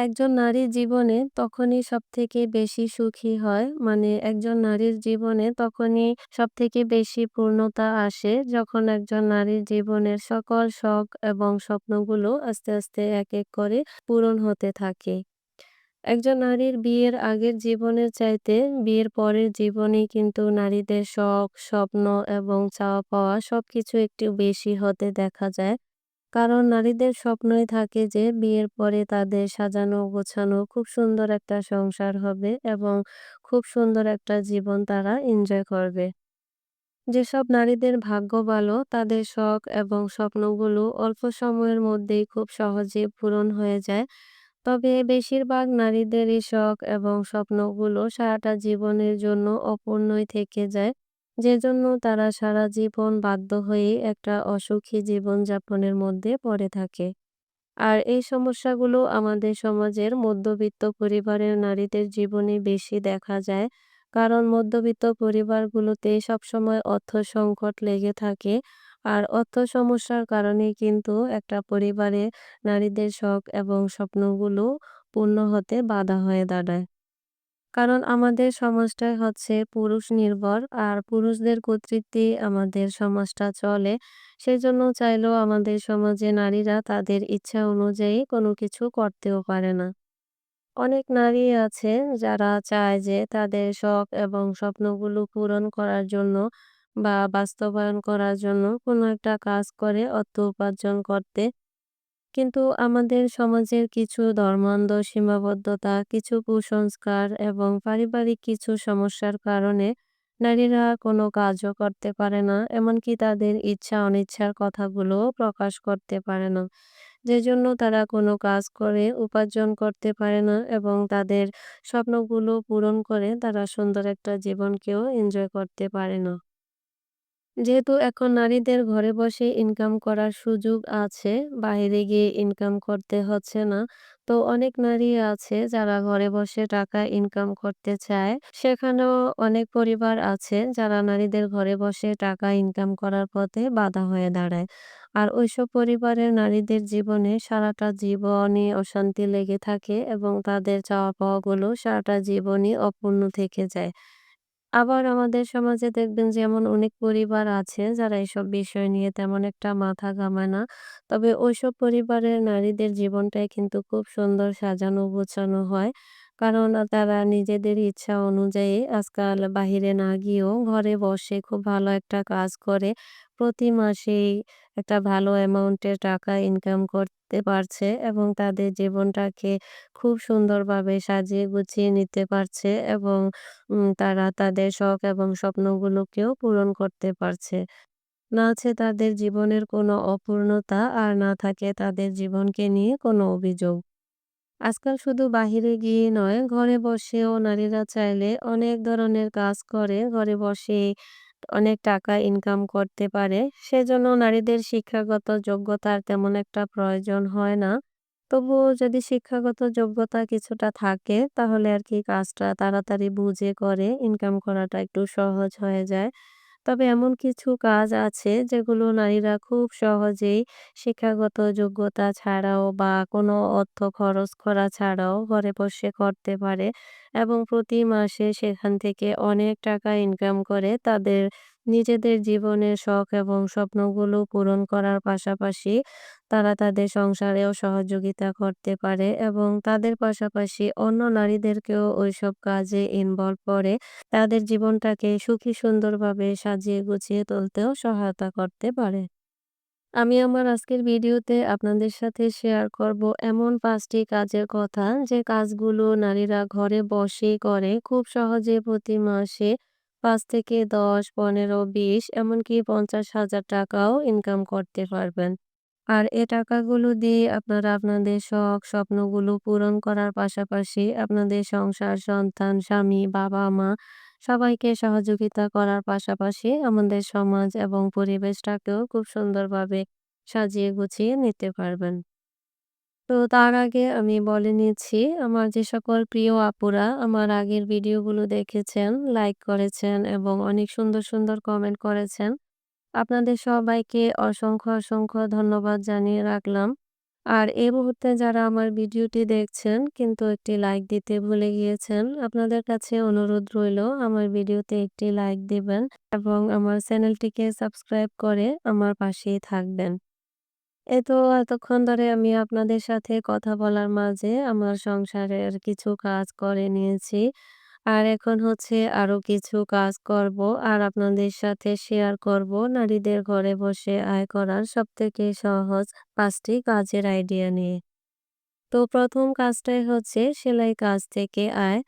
একজন নারীর জীবনে তখনই সবথেকে বেশি সুখী হয়। মানে একজন নারীর জীবনে তখনই সবথেকে বেশি পূর্ণতা আসে যখন একজন নারীর জীবনের সকল শখ এবং স্বপ্নগুলো আস্তে আস্তে এক এক করে পূরণ হতে থাকে। একজন নারীর বিয়ের আগের জীবনের চাইতে বিয়ের পরের জীবনে কিন্তু নারীদের শখ, স্বপ্ন এবং চাওয়া পাওয়া সবকিছু একটু বেশি হতে দেখা যায়। কারণ নারীদের স্বপ্নই থাকে যে বিয়ের পরে তাদের সাজানো গোছানো খুব সুন্দর একটা সংসার হবে এবং খুব সুন্দর একটা জীবন তারা এনজয় করবে। যেসব নারীদের ভাগ্য ভালো, তাদের শখ এবং স্বপ্নগুলো অল্প সময়ের মধ্যেই খুব সহজে পূরণ হয়ে যায়। তবে বেশিরভাগ নারীদেরই শখ এবং স্বপ্নগুলো সারাটা জীবনের জন্য অপূর্ণই থেকে যায়। যে জন্য তারা সারা জীবন বাধ্য হয়ে একটা অসুখী জীবনযাপনের মধ্যে পড়ে থাকে। আর এই সমস্যাগুলো আমাদের সমাজের মধ্যবিত্ত পরিবারের নারীদের জীবনে বেশি দেখা যায়। কারণ মধ্যবিত্ত পরিবারগুলোতে সবসময় অর্থ সংকট লেগে থাকে। আর অর্থ সমস্যার কারণে কিন্তু একটা পরিবারে নারীদের শখ এবং স্বপ্নগুলো পূর্ণ হতে বাধা হয়ে দাঁড়ায়। কারণ আমাদের সমাজটাই হচ্ছে পুরুষ নির্ভর আর পুরুষদের কর্তৃত্বে আমাদের সমাজটা চলে। সেই জন্য চাইলেও আমাদের সমাজে নারীরা তাদের ইচ্ছা অনুযায়ী কোনো কিছু করতেও পারে না। অনেক নারী আছে যারা চায় যে তাদের শখ এবং স্বপ্নগুলো পূরণ করার জন্য বা বাস্তবায়ন করার জন্য কোনো একটা কাজ করে অর্থ উপার্জন করতে। কিন্তু আমাদের সমাজের কিছু ধর্মান্ধ সীমাবদ্ধতা, কিছু কুসংস্কার এবং পারিবারিক কিছু সমস্যার কারণে নারীরা কোনো কাজও করতে পারে না, এমনকি তাদের ইচ্ছা অনিচ্ছার কথাগুলো প্রকাশ করতে পারে না। যে জন্য তারা কোনো কাজ করে উপার্জন করতে পারে না এবং তাদের স্বপ্নগুলো পূরণ করে তারা সুন্দর একটা জীবনকেও এনজয় করতে পারে না। যেহেতু এখন নারীদের ঘরে বসে ইনকাম করার সুযোগ আছে, বাইরে গিয়ে ইনকাম করতে হচ্ছে না। তো অনেক নারী আছে যারা ঘরে বসে টাকা ইনকাম করতে চায়। সেখানেও অনেক পরিবার আছে যারা নারীদের ঘরে বসে টাকা ইনকাম করার পথে বাধা হয়ে দাঁড়ায়। আর ওইসব পরিবারের নারীদের জীবনে সারাটা জীবনই অশান্তি লেগে থাকে এবং তাদের চাওয়া পাওয়াগুলো সারাটা জীবনই অপূর্ণ থেকে যায়। আবার আমাদের সমাজে দেখবেন যে এমন অনেক পরিবার আছে যারা এইসব বিষয় নিয়ে তেমন একটা মাথা ঘামায় না। তবে ওইসব পরিবারের নারীদের জীবনটাই কিন্তু খুব সুন্দর সাজানো গোছানো হয়। কারণ তারা নিজেদের ইচ্ছা অনুযায়ী আজকাল বাহিরে না গিয়েও ঘরে বসে খুব ভালো একটা কাজ করে প্রতি মাসেই একটা ভালো অ্যামাউন্টের টাকা ইনকাম করতে পারছে এবং তাদের জীবনটাকে খুব সুন্দরভাবে সাজিয়ে গুছিয়ে নিতে পারছে এবং তারা তাদের শখ এবং স্বপ্নগুলোকেও পূরণ করতে পারছে। না আছে তাদের জীবনের কোনো অপূর্ণতা আর না থাকে তাদের জীবনকে নিয়ে কোনো অভিযোগ। আজকাল শুধু বাহিরে গিয়ে নয়, ঘরে বসেও নারীরা চাইলে অনেক ধরনের কাজ করে ঘরে বসে অনেক টাকা ইনকাম করতে পারে। সেজন্য নারীদের শিক্ষাগত যোগ্যতার তেমন একটা প্রয়োজন হয় না। তবুও যদি শিক্ষাগত যোগ্যতা কিছুটা থাকে তাহলে আর কি কাজটা তাড়াতাড়ি বুঝে করে ইনকাম করাটা একটু সহজ হয়ে যায়। তবে এমন কিছু কাজ আছে যেগুলো নারীরা খুব সহজেই শিক্ষাগত যোগ্যতা ছাড়াও বা কোনো অর্থ খরচ করা ছাড়াও ঘরে বসে করতে পারে এবং প্রতি মাসে সেখান থেকে অনেক টাকা ইনকাম করে তাদের নিজেদের জীবনের শখ এবং স্বপ্নগুলো পূরণ করার পাশাপাশি তারা তাদের সংসারেও সহযোগিতা করতে পারে এবং তাদের পাশাপাশি অন্য নারীদেরকেও ওইসব কাজে ইনভলভ করে তাদের জীবনটাকে সুখী সুন্দরভাবে সাজিয়ে গুছিয়ে তুলতেও সহায়তা করতে পারে। আমি আমার আজকের ভিডিওতে আপনাদের সাথে শেয়ার করব এমন পাঁচটি কাজের কথা যে কাজগুলো নারীরা ঘরে বসেই করে খুব সহজে প্রতি মাসে পাঁচ থেকে দশ পনেরো বিশ এমনকি পঞ্চাশ হাজার টাকাও ইনকাম করতে পারবেন আর এ টাকাগুলো দিয়ে আপনারা আপনাদের শখ, স্বপ্নগুলো পূরণ করার পাশাপাশি আপনাদের সংসার, সন্তান, স্বামী, বাবা-মা সবাইকে সহযোগিতা করার পাশাপাশি আমাদের সমাজ এবং পরিবেশটাকেও খুব সুন্দরভাবে সাজিয়ে গুছিয়ে নিতে পারবেন। তো তার আগে আমি বলে নিচ্ছি আমার যে সকল প্রিয় আপুরা আমার আগের ভিডিওগুলো দেখেছেন, লাইক করেছেন এবং অনেক সুন্দর, সুন্দর কমেন্ট করেছেন। আপনাদের সবাইকে অসংখ্য, অসংখ্য ধন্যবাদ জানিয়ে রাখলাম। আর এই মুহূর্তে যারা আমার ভিডিওটি দেখছেন কিন্তু একটি লাইক দিতে ভুলে গিয়েছেন, আপনাদের কাছে অনুরোধ রইল আমার ভিডিওতে একটি লাইক দিবেন এবং আমার চ্যানেলটিকে সাবস্ক্রাইব করে আমার পাশেই থাকবেন। এই তো এতক্ষণ ধরে আমি আপনাদের সাথে কথা বলার মাঝে আমার সংসারের কিছু কাজ করে নিয়েছি। আর এখন হচ্ছে আরও কিছু কাজ করব আর আপনাদের সাথে শেয়ার করব নারীদের ঘরে বসে আয় করার সবথেকে সহজ ৫ টি কাজের আইডিয়া নিয়ে। তো ১ম কাজটাই হচ্ছে সেলাই কাজ থেকে আয়।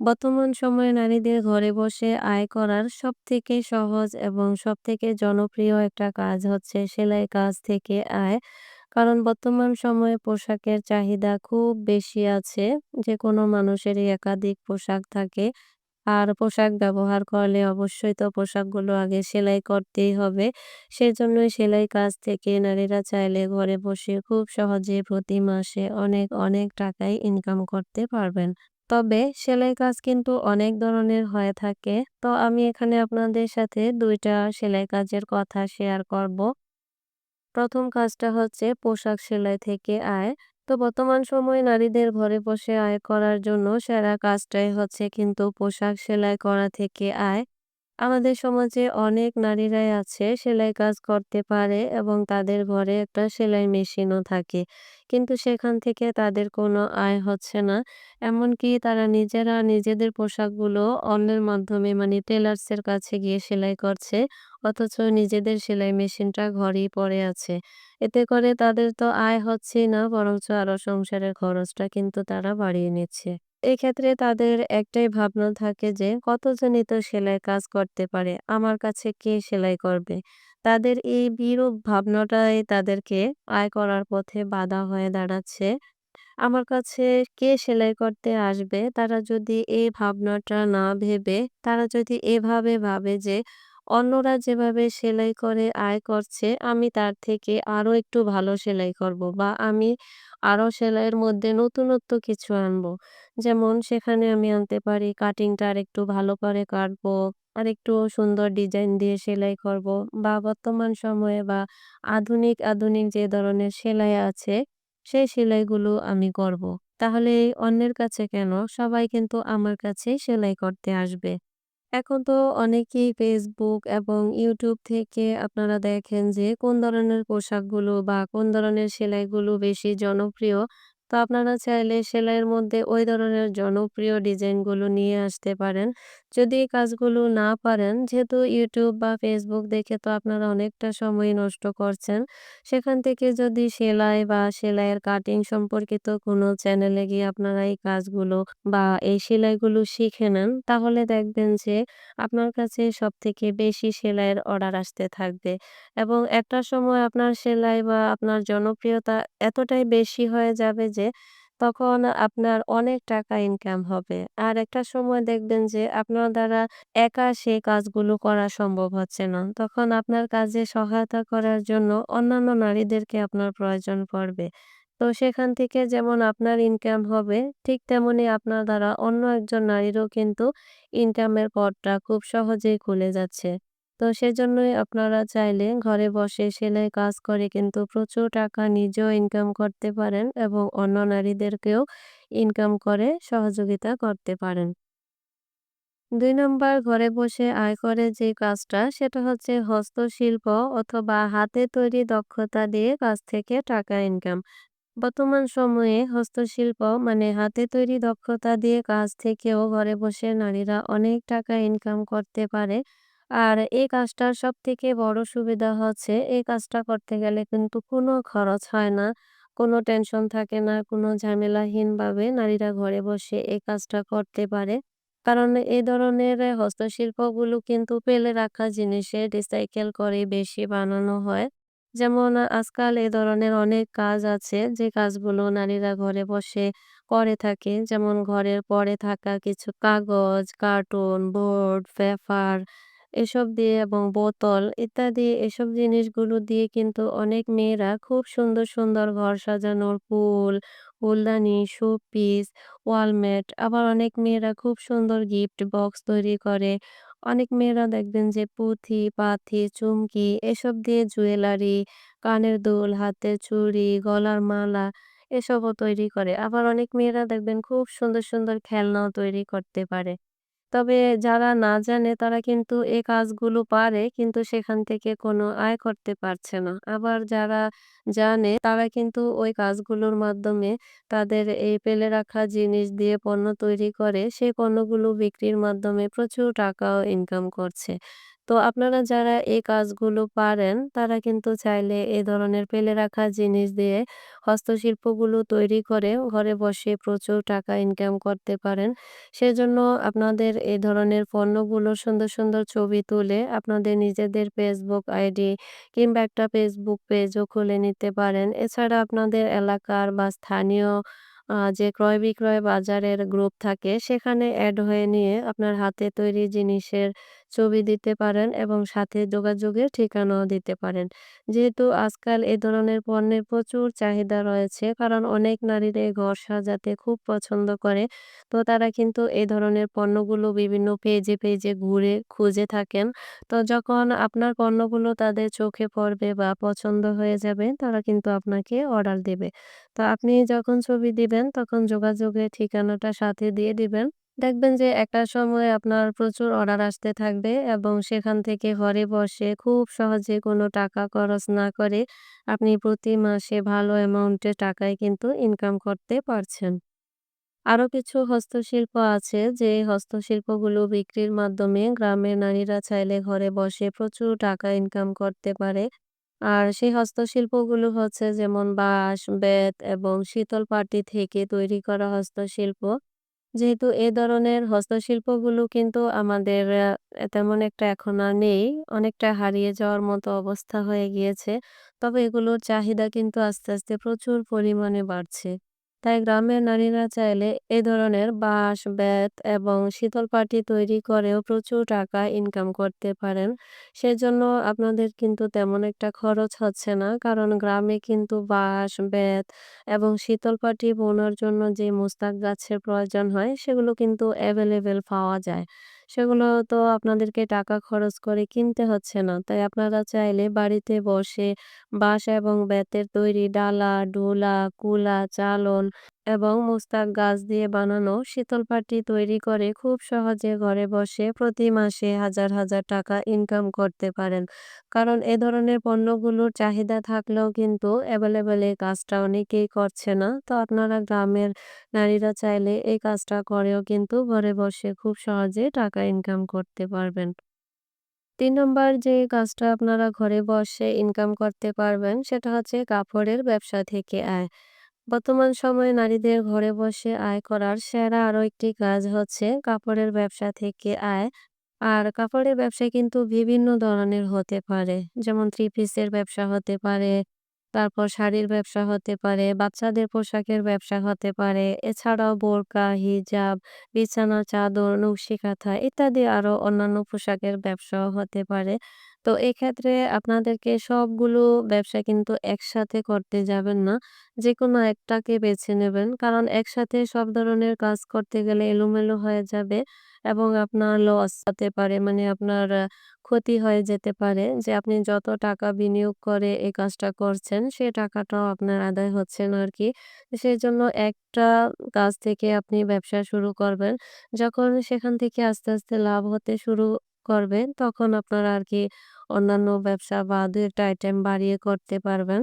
বর্তমান সময়ে নারীদের ঘরে বসে আয় করার সবথেকে সহজ এবং সবথেকে জনপ্রিয় একটা কাজ হচ্ছে সেলাই কাজ থেকে আয়। কারণ বর্তমান সময়ে পোশাকের চাহিদা খুব বেশি আছে। যেকোনো মানুষেরই একাধিক পোশাক থাকে। আর পোশাক ব্যবহার করলে অবশ্যই তো পোশাকগুলো আগে সেলাই করতেই হবে। সেজন্যই সেলাই কাজ থেকে নারীরা চাইলে ঘরে বসে খুব সহজে প্রতি মাসে অনেক, অনেক টাকাই ইনকাম করতে পারবেন। তবে সেলাই কাজ কিন্তু অনেক ধরনের হয়ে থাকে। তো আমি এখানে আপনাদের সাথে দুইটা সেলাই কাজের কথা শেয়ার করব। প্রথম কাজটা হচ্ছে পোশাক সেলাই থেকে আয়। তো বর্তমান সময়ে নারীদের ঘরে বসে আয় করার জন্য সেরা কাজটাই হচ্ছে কিন্তু পোশাক সেলাই করা থেকে আয়। আমাদের সমাজে অনেক নারীরাই আছে সেলাই কাজ করতে পারে এবং তাদের ঘরে একটা সেলাই মেশিনও থাকে। কিন্তু সেখান থেকে তাদের কোনো আয় হচ্ছে না। এমনকি তারা নিজেরা নিজেদের পোশাকগুলো অন্যের মাধ্যমে মানে টেলার্সের কাছে গিয়ে সেলাই করছে। অথচ নিজেদের সেলাই মেশিনটা ঘরেই পড়ে আছে। এতে করে তাদের তো আয় হচ্ছেই না, বরঞ্চ আরও সংসারের খরচটা কিন্তু তারা বাড়িয়ে নিচ্ছে। এক্ষেত্রে তাদের একটাই ভাবনা থাকে যে কতজনই তো সেলাই কাজ করতে পারে, আমার কাছে কে সেলাই করবে? তাদের এই বিরূপ ভাবনাটাই তাদেরকে আয় করার পথে বাধা হয়ে দাঁড়াচ্ছে। আমার কাছে কে সেলাই করতে আসবে? তারা যদি এই ভাবনাটা না ভেবে, তারা যদি এভাবে ভাবে যে অন্যরা যেভাবে সেলাই করে আয় করছে, আমি তার থেকে আরও একটু ভালো সেলাই করব বা আমি আরও সেলাইয়ের মধ্যে নতুনত্ব কিছু আনব। যেমন সেখানে আমি আনতে পারি কাটিংটা আর একটু ভালো করে কাটবো, আরেকটু সুন্দর ডিজাইন দিয়ে সেলাই করব বা বর্তমান সময়ে বা আধুনিক, আধুনিক যে ধরনের সেলাই আছে সেই সেলাইগুলো আমি করব। তাহলে অন্যের কাছে কেন? সবাই কিন্তু আমার কাছেই সেলাই করতে আসবে। এখন তো অনেকেই ফেসবুক এবং ইউটিউব থেকে আপনারা দেখেন যে কোন ধরনের পোশাকগুলো বা কোন ধরনের সেলাইগুলো বেশি জনপ্রিয়। তো আপনারা চাইলে সেলাইয়ের মধ্যে ওই ধরনের জনপ্রিয় ডিজাইনগুলো নিয়ে আসতে পারেন। যদি এই কাজগুলো না পারেন, যেহেতু ইউটিউব বা ফেসবুক দেখে তো আপনারা অনেকটা সময় নষ্ট করছেন। সেখান থেকে যদি সেলাই বা সেলাইয়ের কাটিং সম্পর্কিত কোনো চ্যানেলে গিয়ে আপনারা এই কাজগুলো বা এই সেলাইগুলো শিখে নেন, তাহলে দেখবেন যে আপনার কাছে সব থেকে বেশি সেলাইয়ের অর্ডার আসতে থাকবে এবং একটা সময় আপনার সেলাই বা আপনার জনপ্রিয়তা এতটাই বেশি হয়ে যাবে যে তখন আপনার অনেক টাকা ইনকাম হবে। আর একটা সময় দেখবেন যে আপনার দ্বারা একা সেই কাজগুলো করা সম্ভব হচ্ছে না। তখন আপনার কাজে সহায়তা করার জন্য অন্যান্য নারীদেরকে আপনার প্রয়োজন পড়বে। তো সেখান থেকে যেমন আপনার ইনকাম হবে, ঠিক তেমনি আপনার দ্বারা অন্য একজন নারীরও কিন্তু ইনকামের পথটা খুব সহজেই খুলে যাচ্ছে। তো সেজন্যই আপনারা চাইলে ঘরে বসে সেলাই কাজ করে কিন্তু প্রচুর টাকা নিজেও ইনকাম করতে পারেন এবং অন্য নারীদেরকেও ইনকাম করে সহযোগিতা করতে পারেন। দুই নম্বর, ঘরে বসে আয় করে যে কাজটা, সেটা হচ্ছে হস্তশিল্প অথবা হাতে তৈরি দক্ষতা দিয়ে কাজ থেকে টাকা ইনকাম। বর্তমান সময়ে হস্তশিল্প মানে হাতে তৈরি দক্ষতা দিয়ে কাজ থেকেও ঘরে বসে নারীরা অনেক টাকা ইনকাম করতে পারে। আর এই কাজটার সব থেকে বড় সুবিধা হচ্ছে এই কাজটা করতে গেলে কিন্তু কোনো খরচ হয় না, কোনো টেনশন থাকে না, কোনো ঝামেলাহীনভাবে নারীরা ঘরে বসে এই কাজটা করতে পারে। কারণ এই ধরনের হস্তশিল্পগুলো কিন্তু ফেলে রাখা জিনিসে রিসাইকেল করে বেশি বানানো হয়। যেমন আজকাল এ ধরনের অনেক কাজ আছে যে কাজগুলো নারীরা ঘরে বসে করে থাকে। যেমন ঘরের পড়ে থাকা কিছু কাগজ, কার্টুন, বোর্ড, পেপার এসব দিয়ে এবং বোতল ইত্যাদি এসব জিনিসগুলো দিয়ে কিন্তু অনেক মেয়েরা খুব সুন্দর, সুন্দর ঘর সাজানোর ফুল, ফুলদানি, শোপিস, ওয়ালমেট আবার অনেক মেয়েরা খুব সুন্দর গিফট বক্স তৈরি করে। অনেক মেয়েরা দেখবেন যে পুঁথি, পাথি, চুমকি এসব দিয়ে জুয়েলারি, কানের দুল, হাতের চুড়ি, গলার মালা এসবও তৈরি করে। আবার অনেক মেয়েরা দেখবেন খুব সুন্দর, সুন্দর খেলনাও তৈরি করতে পারে। তবে যারা না জানে তারা কিন্তু এই কাজগুলো পারে কিন্তু সেখান থেকে কোনো আয় করতে পারছে না। আবার যারা জানে তারা কিন্তু ওই কাজগুলোর মাধ্যমে তাদের এই ফেলে রাখা জিনিস দিয়ে পণ্য তৈরি করে সেই পণ্যগুলো বিক্রির মাধ্যমে প্রচুর টাকাও ইনকাম করছে। তো আপনারা যারা এই কাজগুলো পারেন তারা কিন্তু চাইলে এ ধরনের ফেলে রাখা জিনিস দিয়ে হস্তশিল্পগুলো তৈরি করে ঘরে বসে প্রচুর টাকা ইনকাম করতে পারেন। সেজন্য আপনাদের এ ধরনের পণ্যগুলো সুন্দর, সুন্দর ছবি তুলে আপনাদের নিজেদের ফেসবুক আইডি কিংবা একটা ফেসবুক পেজও খুলে নিতে পারেন। এছাড়া আপনাদের এলাকার বা স্থানীয় যে ক্রয়-বিক্রয় বাজারের গ্রুপ থাকে সেখানে অ্যাড হয়ে নিয়ে আপনার হাতে তৈরি জিনিসের ছবি দিতে পারেন এবং সাথে যোগাযোগের ঠিকানাও দিতে পারেন। যেহেতু আজকাল এ ধরনের পণ্যের প্রচুর চাহিদা রয়েছে কারণ অনেক নারীরাই ঘর সাজাতে খুব পছন্দ করে। তো তারা কিন্তু এ ধরনের পণ্যগুলো বিভিন্ন পেজে, পেজে ঘুরে খুঁজে থাকেন। তো যখন আপনার পণ্যগুলো তাদের চোখে পড়বে বা পছন্দ হয়ে যাবে তারা কিন্তু আপনাকে অর্ডার দেবে। তো আপনি যখন ছবি দিবেন তখন যোগাযোগের ঠিকানাটা সাথে দিয়ে দিবেন। দেখবেন যে একটা সময় আপনার প্রচুর অর্ডার আসতে থাকবে এবং সেখান থেকে ঘরে বসে খুব সহজে কোনো টাকা খরচ না করে আপনি প্রতি মাসে ভালো অ্যামাউন্টে টাকায় কিন্তু ইনকাম করতে পারছেন। আরও কিছু হস্তশিল্প আছে যে হস্তশিল্পগুলো বিক্রির মাধ্যমে গ্রামের নারীরা চাইলে ঘরে বসে প্রচুর টাকা ইনকাম করতে পারে। আর সেই হস্তশিল্পগুলো হচ্ছে যেমন বাঁশ, বেত এবং শীতল পাটি থেকে তৈরি করা হস্তশিল্প। যেহেতু এ ধরনের হস্তশিল্পগুলো কিন্তু আমাদের তেমন একটা এখন আর নেই। অনেকটা হারিয়ে যাওয়ার মতো অবস্থা হয়ে গিয়েছে। তবে এগুলোর চাহিদা কিন্তু আস্তে, আস্তে প্রচুর পরিমাণে বাড়ছে। তাই গ্রামের নারীরা চাইলে এ ধরনের বাঁশ, বেত এবং শীতল পাটি তৈরি করেও প্রচুর টাকা ইনকাম করতে পারেন। সেজন্য আপনাদের কিন্তু তেমন একটা খরচ হচ্ছে না। কারণ গ্রামে কিন্তু বাঁশ, বেত এবং শীতল পাটি বোনার জন্য যে মোস্তাক গাছের প্রয়োজন হয় সেগুলো কিন্তু অ্যাভেলেবেল পাওয়া যায়। সেগুলো তো আপনাদেরকে টাকা খরচ করে কিনতে হচ্ছে না। তাই আপনারা চাইলে বাড়িতে বসে বাঁশ এবং বেতের তৈরি ডালা, ডোলা, কুলা, চালন এবং মোস্তাক গাছ দিয়ে বানানো শীতল পাটি তৈরি করে খুব সহজে ঘরে বসে প্রতি মাসে হাজার, হাজার টাকা ইনকাম করতে পারেন। কারণ এ ধরনের পণ্যগুলোর চাহিদা থাকলেও কিন্তু অ্যাভেলেবেল এই কাজটা অনেকেই করছে না। তো আপনারা গ্রামের নারীরা চাইলে এই কাজটা করেও কিন্তু ঘরে বসে খুব সহজে টাকা ইনকাম করতে পারবেন। তিন নম্বর যে কাজটা আপনারা ঘরে বসে ইনকাম করতে পারবেন সেটা হচ্ছে কাপড়ের ব্যবসা থেকে আয়। বর্তমান সময়ে নারীদের ঘরে বসে আয় করার সেরা আরও একটি কাজ হচ্ছে কাপড়ের ব্যবসা থেকে আয়। আর কাপড়ের ব্যবসা কিন্তু বিভিন্ন ধরনের হতে পারে। যেমন থ্রি পিসের ব্যবসা হতে পারে, তারপর শাড়ির ব্যবসা হতে পারে, বাচ্চাদের পোশাকের ব্যবসা হতে পারে। এছাড়াও বোরকা, হিজাব, বিছানা চাদর, নকশি কাঁথা ইত্যাদি আরও অন্যান্য পোশাকের ব্যবসাও হতে পারে। তো এক্ষেত্রে আপনাদেরকে সবগুলো ব্যবসা কিন্তু একসাথে করতে যাবেন না। যে কোনো একটাকে বেছে নেবেন। কারণ একসাথে সব ধরনের কাজ করতে গেলে এলোমেলো হয়ে যাবে এবং আপনার লস হতে পারে। মানে আপনার ক্ষতি হয়ে যেতে পারে যে আপনি যত টাকা বিনিয়োগ করে এই কাজটা করছেন সে টাকাটাও আপনার আদায় হচ্ছে না আর কি সেই জন্য একটা কাজ থেকে আপনি ব্যবসা শুরু করবেন। যখন সেখান থেকে আস্তে, আস্তে লাভ হতে শুরু করবে তখন আপনারা আরকি অন্যান্য ব্যবসা বা ২-১ টা আইটেম বাড়িয়ে করতে পারবেন।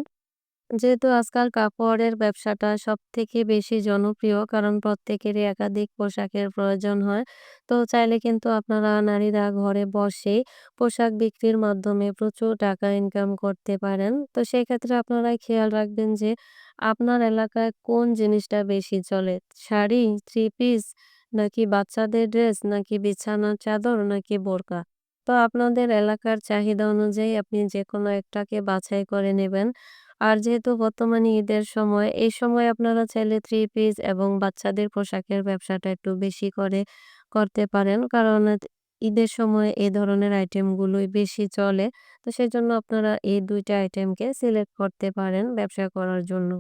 যেহেতু আজকাল কাপড়ের ব্যবসাটা সবথেকে বেশি জনপ্রিয় কারণ প্রত্যেকেরই একাধিক পোশাকের প্রয়োজন হয়। তো চাইলে কিন্তু আপনারা নারীরা ঘরে বসেই পোশাক বিক্রির মাধ্যমে প্রচুর টাকা ইনকাম করতে পারেন। তো সেক্ষেত্রে আপনারা খেয়াল রাখবেন যে আপনার এলাকায় কোন জিনিসটা বেশি চলে? শাড়ি, থ্রি পিস নাকি বাচ্চাদের ড্রেস নাকি বিছানার চাদর নাকি বোরকা? তো আপনাদের এলাকার চাহিদা অনুযায়ী আপনি যে কোনো একটাকে বাছাই করে নেবেন। আর যেহেতু বর্তমানে ঈদের সময়, এই সময় আপনারা চাইলে থ্রি পিস এবং বাচ্চাদের পোশাকের ব্যবসাটা একটু বেশি করে করতে পারেন। কারণ ঈদের সময় এই ধরনের আইটেমগুলোই বেশি চলে। তো সেজন্য আপনারা এই দুইটা আইটেমকে সিলেক্ট করতে পারেন ব্যবসা করার জন্য।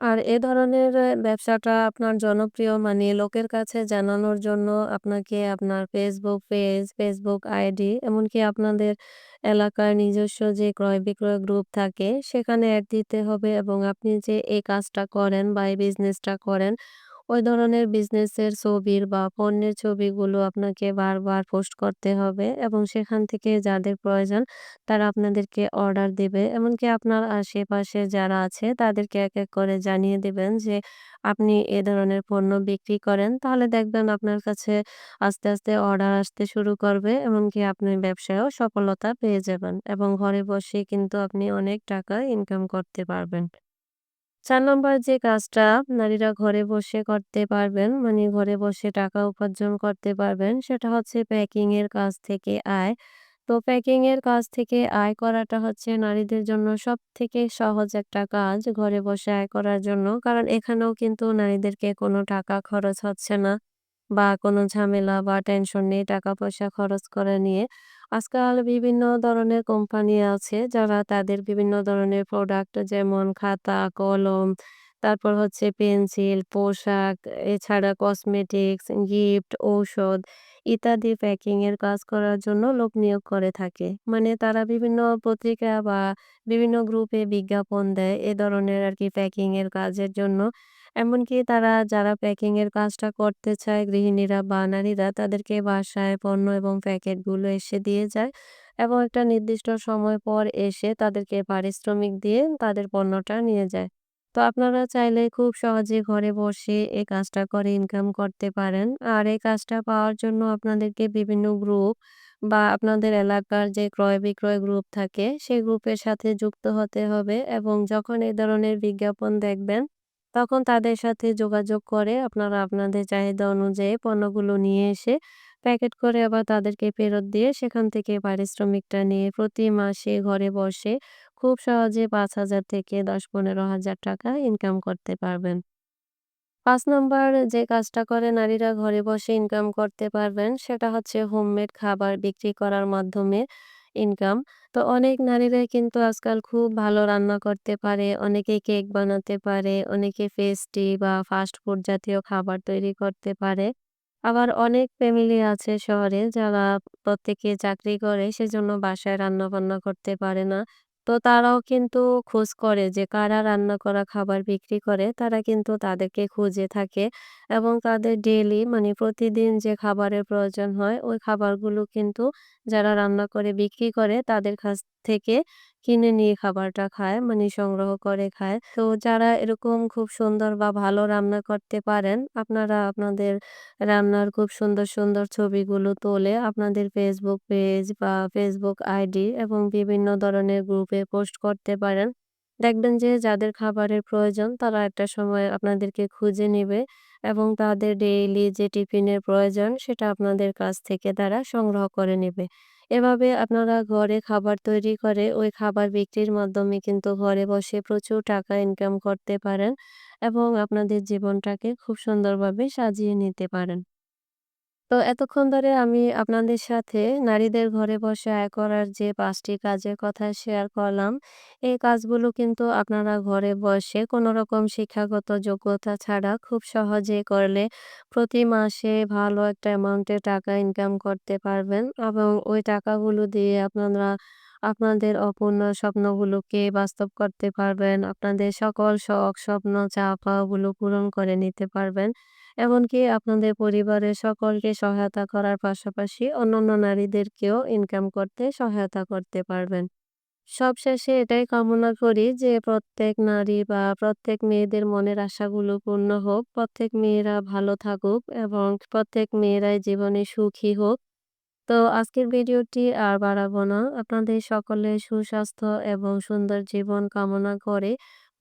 আর এ ধরনের ব্যবসাটা আপনার জনপ্রিয় মানে লোকের কাছে জানানোর জন্য আপনাকে আপনার ফেসবুক পেজ, ফেসবুক আইডি এমনকি আপনাদের এলাকার নিজস্ব যে ক্রয়-বিক্রয় গ্রুপ থাকে সেখানে অ্যাড দিতে হবে এবং আপনি যে এই কাজটা করেন বা এই বিজনেসটা করেন ওই ধরনের বিজনেসের ছবির বা পণ্যের ছবিগুলো আপনাকে বারবার পোস্ট করতে হবে এবং সেখান থেকে যাদের প্রয়োজন তারা আপনাদেরকে অর্ডার দেবে এমনকি আপনার আশেপাশে যারা আছে তাদেরকে এক, এক করে জানিয়ে দেবেন যে আপনি এ ধরনের পণ্য বিক্রি করেন। তাহলে দেখবেন আপনার কাছে আস্তে, আস্তে অর্ডার আসতে শুরু করবে। এমনকি আপনি ব্যবসায়ও সফলতা পেয়ে যাবেন এবং ঘরে বসে কিন্তু আপনি অনেক টাকা ইনকাম করতে পারবেন। ৪ নম্বর যে কাজটা নারীরা ঘরে বসে করতে পারবেন, মানে ঘরে বসে টাকা উপার্জন করতে পারবেন সেটা হচ্ছে প্যাকিং এর কাজ থেকে আয়। তো প্যাকিং এর কাজ থেকে আয় করাটা হচ্ছে নারীদের জন্য সবথেকে সহজ একটা কাজ ঘরে বসে আয় করার জন্য। কারণ এখানেও কিন্তু নারীদেরকে কোনো টাকা খরচ হচ্ছে না বা কোনো ঝামেলা বা টেনশন নেই টাকা-পয়সা খরচ করা নিয়ে। আজকাল বিভিন্ন ধরনের কোম্পানি আছে যারা তাদের বিভিন্ন ধরনের প্রোডাক্ট যেমন খাতা, কলম, তারপর হচ্ছে পেন্সিল, পোশাক, এছাড়া কসমেটিক্স, গিফট, ঔষধ ইত্যাদি প্যাকিং এর কাজ করার জন্য লোক নিয়োগ করে থাকে। মানে তারা বিভিন্ন পত্রিকা বা বিভিন্ন গ্রুপে বিজ্ঞাপন দেয় এ ধরনের আরকি প্যাকিং এর কাজের জন্য। এমনকি তারা যারা প্যাকিং এর কাজটা করতে চায়, গৃহিণীরা বা নারীরা তাদেরকে বাসায় পণ্য এবং প্যাকেটগুলো এসে দিয়ে যায় এবং একটা নির্দিষ্ট সময় পর এসে তাদেরকে পারিশ্রমিক দিয়ে তাদের পণ্যটা নিয়ে যায়। তো আপনারা চাইলে খুব সহজে ঘরে বসে এই কাজটা করে ইনকাম করতে পারেন। আর এই কাজটা পাওয়ার জন্য আপনাদেরকে বিভিন্ন গ্রুপ বা আপনাদের এলাকার যে ক্রয়-বিক্রয় গ্রুপ থাকে সেই গ্রুপের সাথে যুক্ত হতে হবে এবং যখন এই ধরনের বিজ্ঞাপন দেখবেন তখন তাদের সাথে যোগাযোগ করে আপনারা আপনাদের চাহিদা অনুযায়ী পণ্যগুলো নিয়ে এসে প্যাকেট করে আবার তাদেরকে ফেরত দিয়ে সেখান থেকে পারিশ্রমিকটা নিয়ে প্রতি মাসে ঘরে বসে খুব সহজে ৫,০০০ থেকে দশ পনেরো হাজার টাকা ইনকাম করতে পারবেন। পাঁচ নম্বর যে কাজটা করে নারীরা ঘরে বসে ইনকাম করতে পারবেন সেটা হচ্ছে হোমমেড খাবার বিক্রি করার মাধ্যমে ইনকাম। তো অনেক নারীরা কিন্তু আজকাল খুব ভালো রান্না করতে পারে, অনেকে কেক বানাতে পারে, অনেকে পেস্ট্রি বা ফাস্ট ফুড জাতীয় খাবার তৈরি করতে পারে। আবার অনেক ফ্যামিলি আছে শহরে যারা প্রত্যেকে চাকরি করে সেজন্য বাসায় রান্না-বান্না করতে পারে না। তো তারাও কিন্তু খোঁজ করে যে কারা রান্না করা খাবার বিক্রি করে, তারা কিন্তু তাদেরকে খুঁজে থাকে এবং তাদের ডেইলি মানে প্রতিদিন যে খাবারের প্রয়োজন হয়, ওই খাবারগুলো কিন্তু যারা রান্না করে বিক্রি করে, তাদের কাছ থেকে কিনে নিয়ে খাবারটা খায় মানে সংগ্রহ করে খায়। তো যারা এরকম খুব সুন্দর বা ভালো রান্না করতে পারেন আপনারা আপনাদের রান্নার খুব সুন্দর, সুন্দর ছবিগুলো তোলে আপনাদের ফেসবুক পেজ বা ফেসবুক আইডি এবং বিভিন্ন ধরনের গ্রুপে পোস্ট করতে পারেন। দেখবেন যে যাদের খাবারের প্রয়োজন তারা একটা সময় আপনাদেরকে খুঁজে নিবে এবং তাদের ডেইলি যে টিফিনের প্রয়োজন, সেটা আপনাদের কাছ থেকে তারা সংগ্রহ করে নেবে এভাবে আপনারা ঘরে খাবার তৈরি করে, ওই খাবার বিক্রির মাধ্যমে কিন্তু ঘরে বসে প্রচুর টাকা ইনকাম করতে পারেন এবং আপনাদের জীবনটাকে খুব সুন্দরভাবে সাজিয়ে নিতে পারেন। তো এতক্ষণ ধরে আমি আপনাদের সাথে নারীদের ঘরে বসে আয় করার যে পাঁচটি কাজের কথা শেয়ার করলাম, এই কাজগুলো কিন্তু আপনারা ঘরে বসে কোনো রকম শিক্ষাগত যোগ্যতা ছাড়া খুব সহজে করলে প্রতি মাসে ভালো একটা অ্যামাউন্টে টাকা ইনকাম করতে পারবেন এবং ওই টাকাগুলো দিয়ে আপনারা আপনাদের অপূর্ণ স্বপ্নগুলোকে বাস্তব করতে পারবেন। আপনাদের সকল শখ, স্বপ্ন, চাওয়া-পাওয়াগুলো পূরণ করে নিতে পারবেন। এমনকি আপনাদের পরিবারের সকলকে সহায়তা করার পাশাপাশি অন্যান্য নারীদেরকেও ইনকাম করতে সহায়তা করতে পারবেন। সবশেষে এটাই কামনা করি যে প্রত্যেক নারী বা প্রত্যেক মেয়েদের মনের আশাগুলো পূর্ণ হোক, প্রত্যেক মেয়েরা ভালো থাকুক এবং প্রত্যেক মেয়েরাই জীবনে সুখী হোক। তো আজকের ভিডিওটি আর বাড়াবো না। আপনাদের সকলে সুস্বাস্থ্য এবং সুন্দর জীবন কামনা করে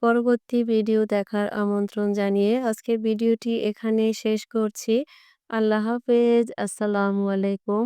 পরবর্তী ভিডিও দেখার আমন্ত্রণ জানিয়ে আজকের ভিডিওটি এখানে শেষ করছি। আল্লাহ হাফেজ। আসসালামু আলাইকুম।